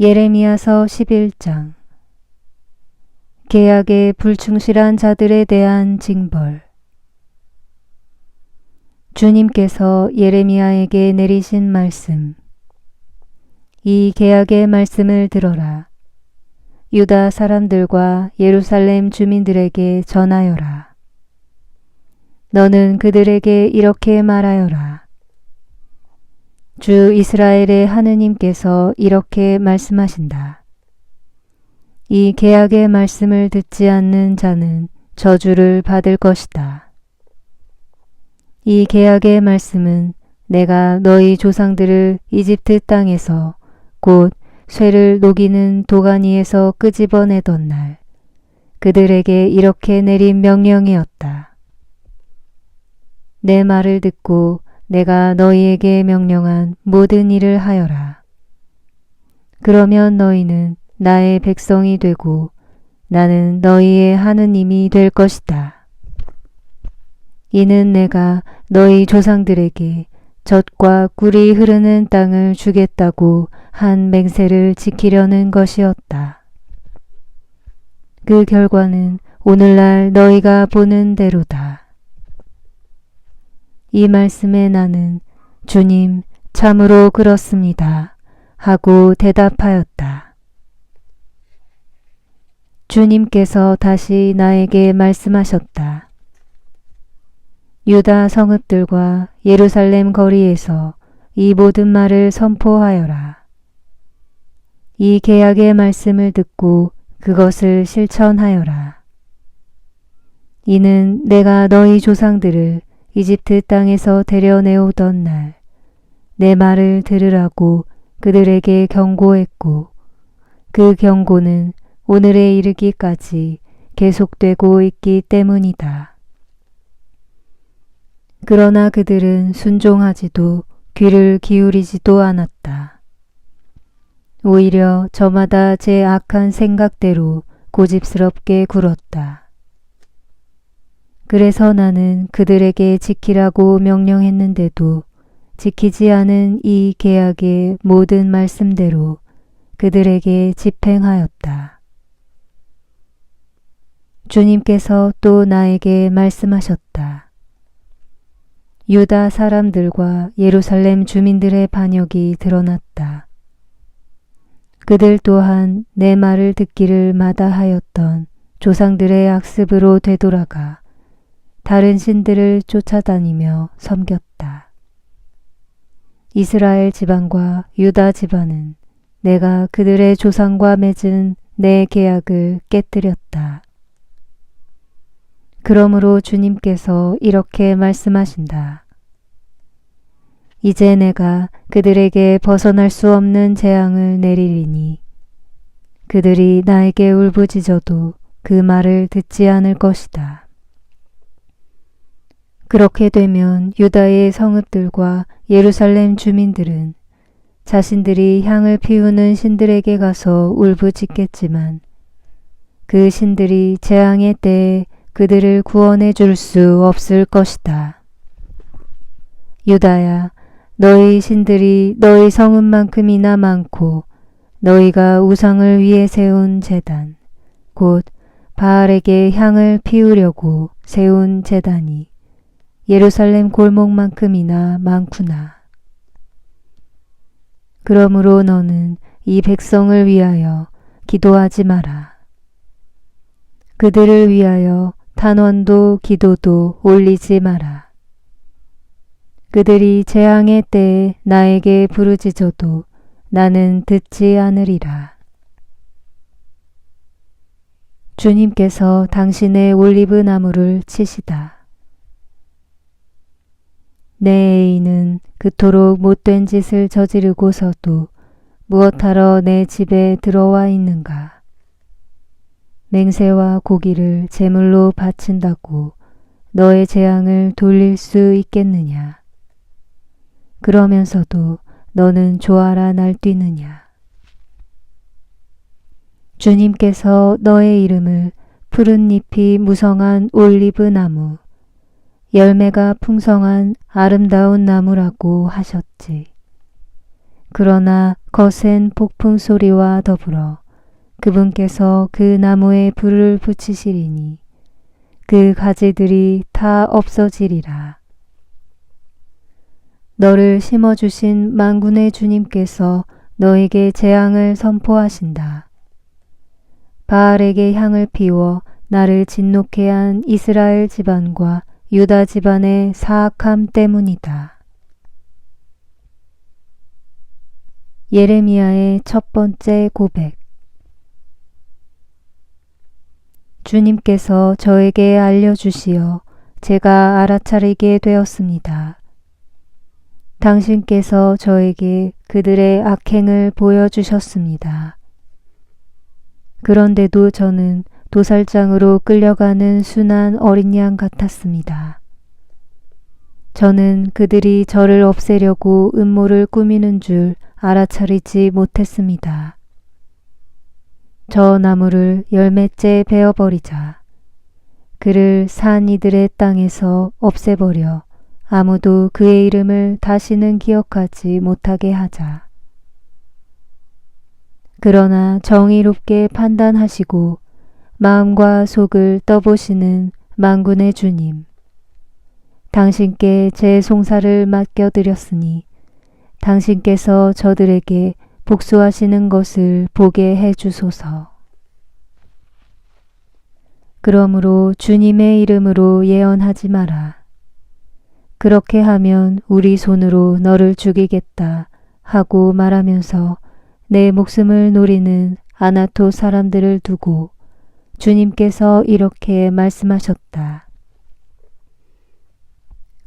예레미야서 11장. 계약에 불충실한 자들에 대한 징벌. 주님께서 예레미야에게 내리신 말씀. 이 계약의 말씀을 들어라. 유다 사람들과 예루살렘 주민들에게 전하여라. 너는 그들에게 이렇게 말하여라 주 이스라엘의 하느님께서 이렇게 말씀하신다. 이 계약의 말씀을 듣지 않는 자는 저주를 받을 것이다. 이 계약의 말씀은 내가 너희 조상들을 이집트 땅에서 곧 쇠를 녹이는 도가니에서 끄집어내던 날 그들에게 이렇게 내린 명령이었다. 내 말을 듣고 내가 너희에게 명령한 모든 일을 하여라. 그러면 너희는 나의 백성이 되고 나는 너희의 하느님이 될 것이다. 이는 내가 너희 조상들에게 젖과 꿀이 흐르는 땅을 주겠다고 한 맹세를 지키려는 것이었다. 그 결과는 오늘날 너희가 보는 대로다. 이 말씀에 나는 주님 참으로 그렇습니다. 하고 대답하였다. 주님께서 다시 나에게 말씀하셨다. 유다 성읍들과 예루살렘 거리에서 이 모든 말을 선포하여라. 이 계약의 말씀을 듣고 그것을 실천하여라. 이는 내가 너희 조상들을 이집트 땅에서 데려내오던 날, 내 말을 들으라고 그들에게 경고했고, 그 경고는 오늘에 이르기까지 계속되고 있기 때문이다. 그러나 그들은 순종하지도 귀를 기울이지도 않았다. 오히려 저마다 제 악한 생각대로 고집스럽게 굴었다. 그래서 나는 그들에게 지키라고 명령했는데도 지키지 않은 이 계약의 모든 말씀대로 그들에게 집행하였다. 주님께서 또 나에게 말씀하셨다. 유다 사람들과 예루살렘 주민들의 반역이 드러났다. 그들 또한 내 말을 듣기를 마다하였던 조상들의 악습으로 되돌아가 다른 신들을 쫓아다니며 섬겼다. 이스라엘 지방과 유다 지방은 내가 그들의 조상과 맺은 내 계약을 깨뜨렸다. 그러므로 주님께서 이렇게 말씀하신다. 이제 내가 그들에게 벗어날 수 없는 재앙을 내리리니 그들이 나에게 울부짖어도 그 말을 듣지 않을 것이다. 그렇게 되면 유다의 성읍들과 예루살렘 주민들은 자신들이 향을 피우는 신들에게 가서 울부짖겠지만 그 신들이 재앙의 때에 그들을 구원해 줄 수 없을 것이다. 유다야, 너희 신들이 너희 성읍만큼이나 많고 너희가 우상을 위해 세운 재단, 곧 바알에게 향을 피우려고 세운 재단이 예루살렘 골목만큼이나 많구나. 그러므로 너는 이 백성을 위하여 기도하지 마라. 그들을 위하여 탄원도 기도도 올리지 마라. 그들이 재앙의 때에 나에게 부르짖어도 나는 듣지 않으리라. 주님께서 당신의 올리브 나무를 치시다. 내 애인은 그토록 못된 짓을 저지르고서도 무엇하러 내 집에 들어와 있는가? 맹세와 고기를 제물로 바친다고 너의 재앙을 돌릴 수 있겠느냐? 그러면서도 너는 좋아라 날뛰느냐? 주님께서 너의 이름을 푸른 잎이 무성한 올리브 나무, 열매가 풍성한 아름다운 나무라고 하셨지. 그러나 거센 폭풍 소리와 더불어 그분께서 그 나무에 불을 붙이시리니 그 가지들이 다 없어지리라. 너를 심어주신 만군의 주님께서 너에게 재앙을 선포하신다. 바알에게 향을 피워 나를 진노케 한 이스라엘 집안과 유다 집안의 사악함 때문이다. 예레미야의 첫 번째 고백 주님께서 저에게 알려주시어 제가 알아차리게 되었습니다. 당신께서 저에게 그들의 악행을 보여주셨습니다. 그런데도 저는 도살장으로 끌려가는 순한 어린 양 같았습니다. 저는 그들이 저를 없애려고 음모를 꾸미는 줄 알아차리지 못했습니다. 저 나무를 열매째 베어버리자. 그를 산 이들의 땅에서 없애버려 아무도 그의 이름을 다시는 기억하지 못하게 하자. 그러나 정의롭게 판단하시고 마음과 속을 떠보시는 만군의 주님. 당신께 제 송사를 맡겨드렸으니 당신께서 저들에게 복수하시는 것을 보게 해 주소서. 그러므로 주님의 이름으로 예언하지 마라. 그렇게 하면 우리 손으로 너를 죽이겠다 하고 말하면서 내 목숨을 노리는 아나토 사람들을 두고 주님께서 이렇게 말씀하셨다.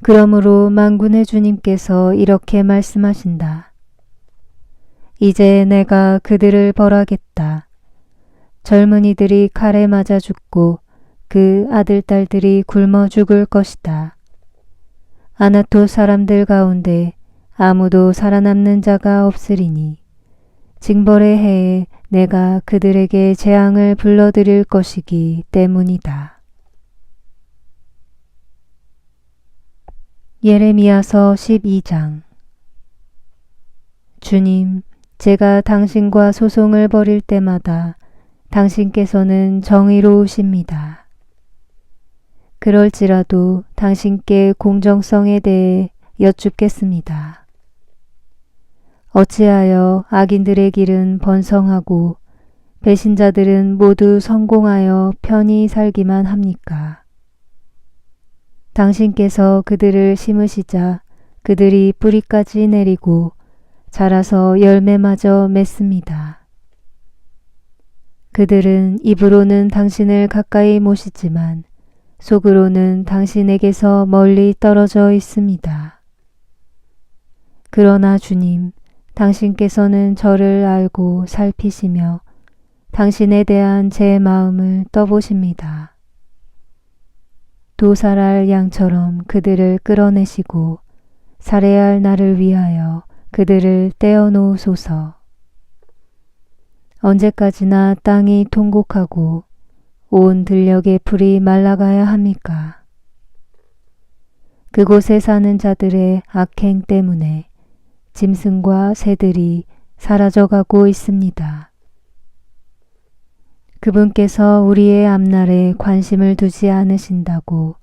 그러므로 만군의 주님께서 이렇게 말씀하신다. 이제 내가 그들을 벌하겠다. 젊은이들이 칼에 맞아 죽고 그 아들, 딸들이 굶어 죽을 것이다. 아나토 사람들 가운데 아무도 살아남는 자가 없으리니 징벌의 해에 내가 그들에게 재앙을 불러들일 것이기 때문이다. 예레미야서 12장 주님, 제가 당신과 소송을 벌일 때마다 당신께서는 정의로우십니다. 그럴지라도 당신께 공정성에 대해 여쭙겠습니다. 어찌하여 악인들의 길은 번성하고 배신자들은 모두 성공하여 편히 살기만 합니까? 당신께서 그들을 심으시자 그들이 뿌리까지 내리고 자라서 열매마저 맺습니다. 그들은 입으로는 당신을 가까이 모시지만 속으로는 당신에게서 멀리 떨어져 있습니다. 그러나 주님, 당신께서는 저를 알고 살피시며 당신에 대한 제 마음을 떠보십니다. 도살할 양처럼 그들을 끌어내시고 살해할 나를 위하여 그들을 떼어놓으소서. 언제까지나 땅이 통곡하고 온 들녘의 풀이 말라가야 합니까? 그곳에 사는 자들의 악행 때문에 짐승과 새들이 사라져가고 있습니다. 그분께서 우리의 앞날에 관심을 두지 않으신다고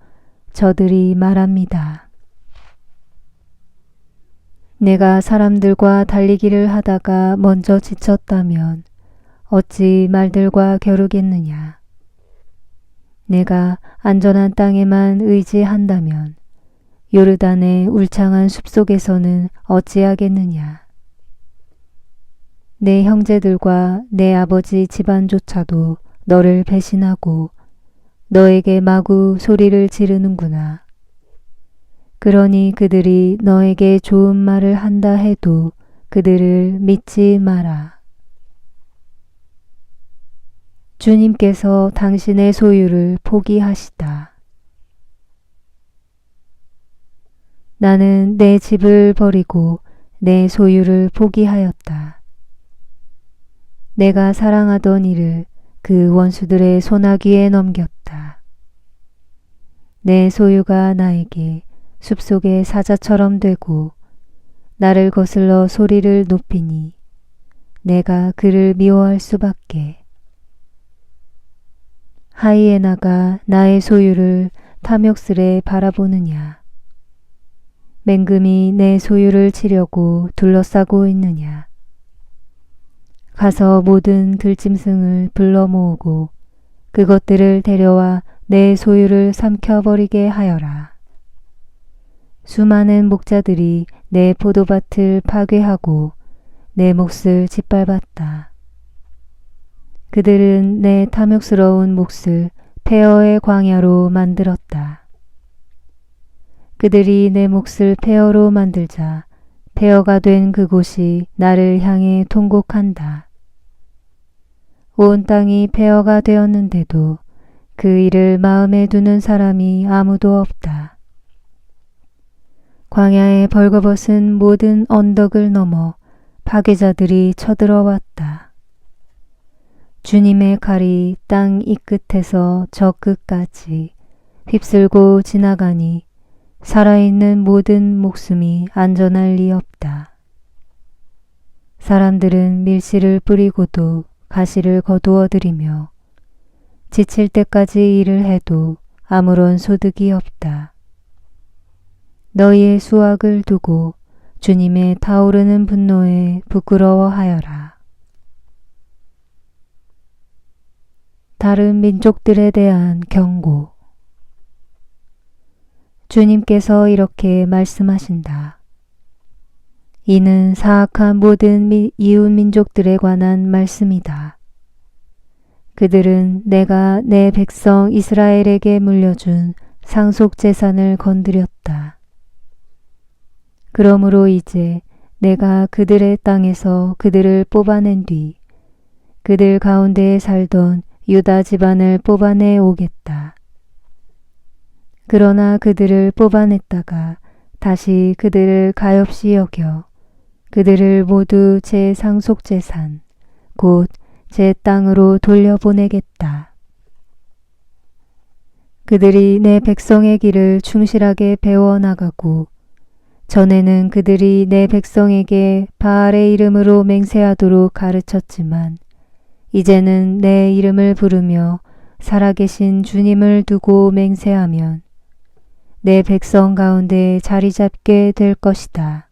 저들이 말합니다. 내가 사람들과 달리기를 하다가 먼저 지쳤다면 어찌 말들과 겨루겠느냐. 내가 안전한 땅에만 의지한다면 요르단의 울창한 숲속에서는 어찌하겠느냐. 내 형제들과 내 아버지 집안조차도 너를 배신하고 너에게 마구 소리를 지르는구나. 그러니 그들이 너에게 좋은 말을 한다 해도 그들을 믿지 마라. 주님께서 당신의 소유를 포기하시다. 나는 내 집을 버리고 내 소유를 포기하였다. 내가 사랑하던 이를 그 원수들의 소나기에 넘겼다. 내 소유가 나에게 숲속의 사자처럼 되고 나를 거슬러 소리를 높이니 내가 그를 미워할 수밖에. 하이에나가 나의 소유를 탐욕스레 바라보느냐. 맹금이 내 소유를 치려고 둘러싸고 있느냐. 가서 모든 들짐승을 불러 모으고 그것들을 데려와 내 소유를 삼켜버리게 하여라. 수많은 목자들이 내 포도밭을 파괴하고 내 몫을 짓밟았다. 그들은 내 탐욕스러운 몫을 폐허의 광야로 만들었다. 그들이 내 몫을 폐허로 만들자 폐허가 된 그곳이 나를 향해 통곡한다. 온 땅이 폐허가 되었는데도 그 일을 마음에 두는 사람이 아무도 없다. 광야에 벌거벗은 모든 언덕을 넘어 파괴자들이 쳐들어왔다. 주님의 칼이 땅 이 끝에서 저 끝까지 휩쓸고 지나가니 살아있는 모든 목숨이 안전할 리 없다. 사람들은 밀실을 뿌리고도 가시를 거두어 들이며 지칠 때까지 일을 해도 아무런 소득이 없다. 너희의 수확을 두고 주님의 타오르는 분노에 부끄러워하여라. 다른 민족들에 대한 경고. 주님께서 이렇게 말씀하신다. 이는 사악한 모든 이웃 민족들에 관한 말씀이다. 그들은 내가 내 백성 이스라엘에게 물려준 상속 재산을 건드렸다. 그러므로 이제 내가 그들의 땅에서 그들을 뽑아낸 뒤 그들 가운데에 살던 유다 집안을 뽑아내 오겠다. 그러나 그들을 뽑아냈다가 다시 그들을 가엾이 여겨 그들을 모두 제 상속 재산, 곧 제 땅으로 돌려보내겠다. 그들이 내 백성의 길을 충실하게 배워 나가고 전에는 그들이 내 백성에게 바알의 이름으로 맹세하도록 가르쳤지만 이제는 내 이름을 부르며 살아계신 주님을 두고 맹세하면 내 백성 가운데 자리 잡게 될 것이다.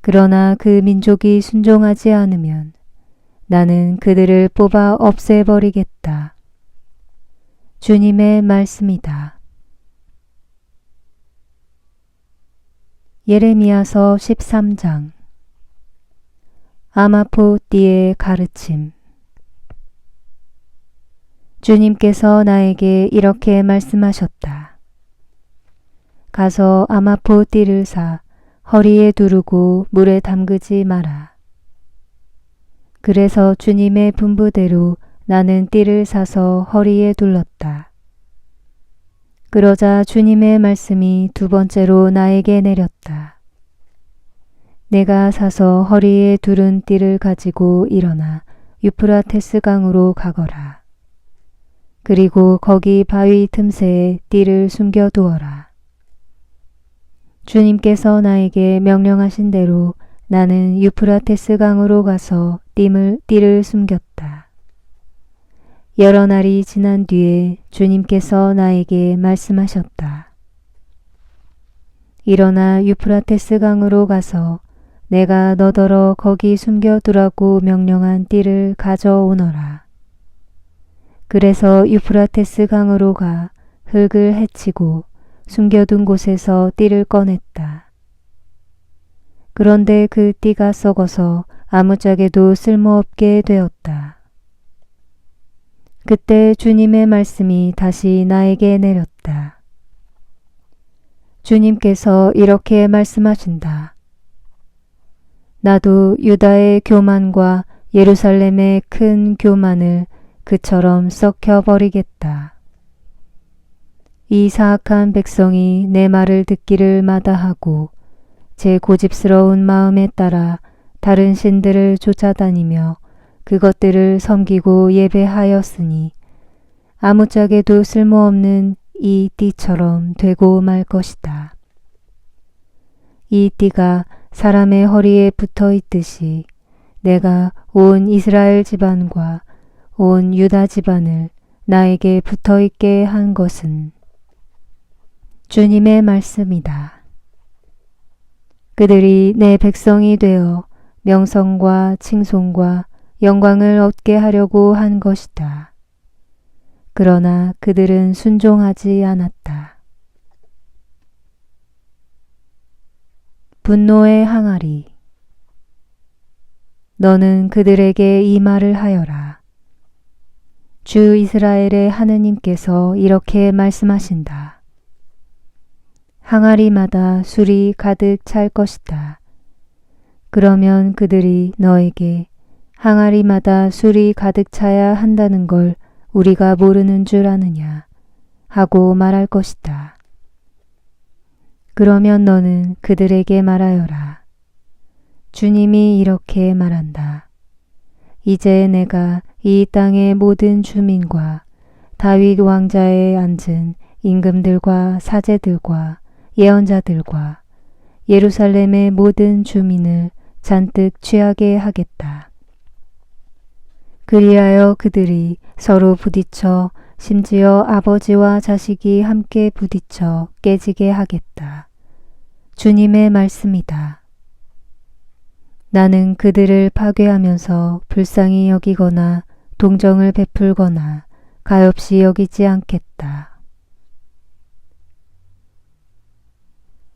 그러나 그 민족이 순종하지 않으면 나는 그들을 뽑아 없애버리겠다. 주님의 말씀이다. 예레미야서 13장 아마포 띠의 가르침 주님께서 나에게 이렇게 말씀하셨다. 가서 아마포 띠를 사 허리에 두르고 물에 담그지 마라. 그래서 주님의 분부대로 나는 띠를 사서 허리에 둘렀다. 그러자 주님의 말씀이 두 번째로 나에게 내렸다. 내가 사서 허리에 두른 띠를 가지고 일어나 유프라테스 강으로 가거라. 그리고 거기 바위 틈새에 띠를 숨겨 두어라. 주님께서 나에게 명령하신 대로 나는 유프라테스 강으로 가서 띠를, 띠를 숨겼다. 여러 날이 지난 뒤에 주님께서 나에게 말씀하셨다. 일어나 유프라테스 강으로 가서 내가 너더러 거기 숨겨두라고 명령한 띠를 가져오너라. 그래서 유프라테스 강으로 가 흙을 헤치고 숨겨둔 곳에서 띠를 꺼냈다. 그런데 그 띠가 썩어서 아무짝에도 쓸모없게 되었다. 그때 주님의 말씀이 다시 나에게 내렸다. 주님께서 이렇게 말씀하신다. 나도 유다의 교만과 예루살렘의 큰 교만을 그처럼 썩혀버리겠다. 이 사악한 백성이 내 말을 듣기를 마다하고 제 고집스러운 마음에 따라 다른 신들을 쫓아다니며 그것들을 섬기고 예배하였으니 아무짝에도 쓸모없는 이 띠처럼 되고 말 것이다. 이 띠가 사람의 허리에 붙어 있듯이 내가 온 이스라엘 집안과 온 유다 집안을 나에게 붙어 있게 한 것은 주님의 말씀이다. 그들이 내 백성이 되어 명성과 칭송과 영광을 얻게 하려고 한 것이다. 그러나 그들은 순종하지 않았다. 분노의 항아리 너는 그들에게 이 말을 하여라. 주 이스라엘의 하느님께서 이렇게 말씀하신다. 항아리마다 술이 가득 찰 것이다. 그러면 그들이 너에게 항아리마다 술이 가득 차야 한다는 걸 우리가 모르는 줄 아느냐 하고 말할 것이다. 그러면 너는 그들에게 말하여라. 주님이 이렇게 말한다. 이제 내가 이 땅의 모든 주민과 다윗 왕자에 앉은 임금들과 사제들과 예언자들과 예루살렘의 모든 주민을 잔뜩 취하게 하겠다. 그리하여 그들이 서로 부딪혀 심지어 아버지와 자식이 함께 부딪혀 깨지게 하겠다. 주님의 말씀이다. 나는 그들을 파괴하면서 불쌍히 여기거나 동정을 베풀거나 가엾이 여기지 않겠다.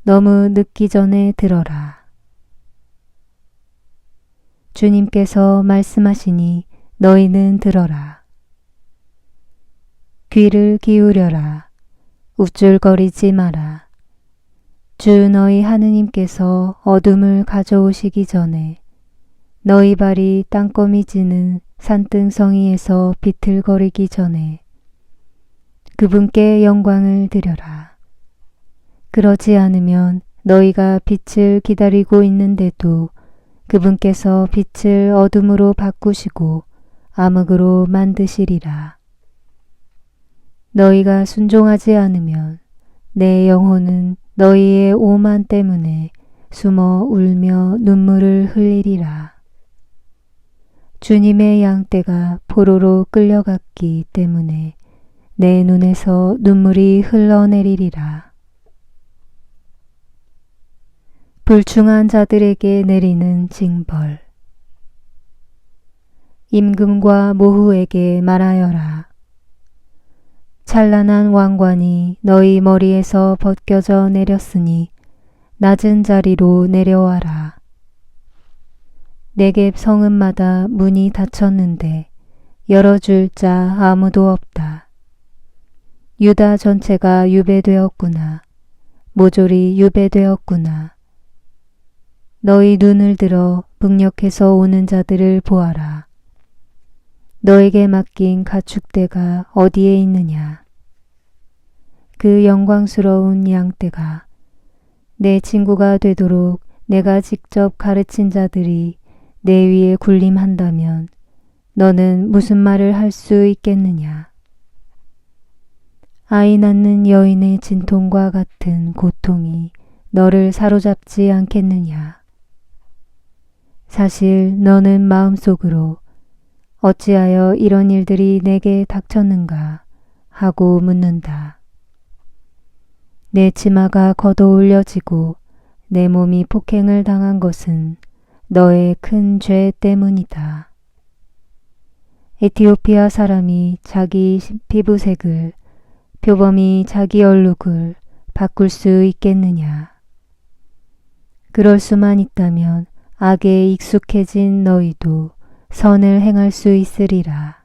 너무 늦기 전에 들어라. 주님께서 말씀하시니 너희는 들어라. 귀를 기울여라. 우쭐거리지 마라. 주 너희 하느님께서 어둠을 가져오시기 전에 너희 발이 땅거미 지는 산등성이에서 비틀거리기 전에 그분께 영광을 드려라. 그러지 않으면 너희가 빛을 기다리고 있는데도 그분께서 빛을 어둠으로 바꾸시고 암흑으로 만드시리라. 너희가 순종하지 않으면 내 영혼은 너희의 오만 때문에 숨어 울며 눈물을 흘리리라. 주님의 양떼가 포로로 끌려갔기 때문에 내 눈에서 눈물이 흘러내리리라. 불충한 자들에게 내리는 징벌. 임금과 모후에게 말하여라. 찬란한 왕관이 너희 머리에서 벗겨져 내렸으니 낮은 자리로 내려와라. 내게 성읍마다 문이 닫혔는데 열어줄 자 아무도 없다. 유다 전체가 유배되었구나. 모조리 유배되었구나. 너희 눈을 들어 북녘에서 오는 자들을 보아라. 너에게 맡긴 가축대가 어디에 있느냐? 그 영광스러운 양떼가 내 친구가 되도록 내가 직접 가르친 자들이 내 위에 군림한다면 너는 무슨 말을 할 수 있겠느냐? 아이 낳는 여인의 진통과 같은 고통이 너를 사로잡지 않겠느냐? 사실 너는 마음속으로 어찌하여 이런 일들이 내게 닥쳤는가 하고 묻는다. 내 치마가 걷어 올려지고 내 몸이 폭행을 당한 것은 너의 큰 죄 때문이다. 에티오피아 사람이 자기 피부색을 표범이 자기 얼룩을 바꿀 수 있겠느냐? 그럴 수만 있다면 악에 익숙해진 너희도 선을 행할 수 있으리라.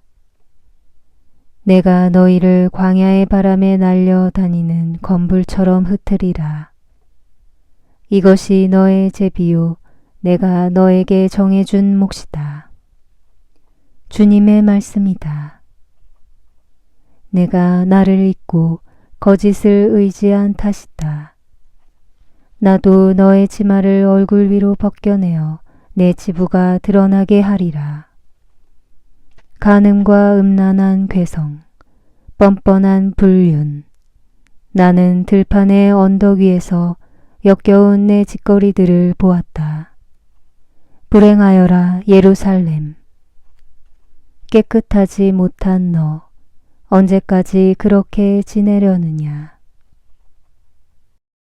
내가 너희를 광야의 바람에 날려 다니는 건불처럼 흩으리라. 이것이 너의 제비요 내가 너에게 정해준 몫이다. 주님의 말씀이다. 내가 나를 잊고 거짓을 의지한 탓이다. 나도 너의 치마를 얼굴 위로 벗겨내어 내 지부가 드러나게 하리라. 간음과 음란한 괴성, 뻔뻔한 불륜. 나는 들판의 언덕 위에서 역겨운 내 짓거리들을 보았다. 불행하여라 예루살렘. 깨끗하지 못한 너, 언제까지 그렇게 지내려느냐.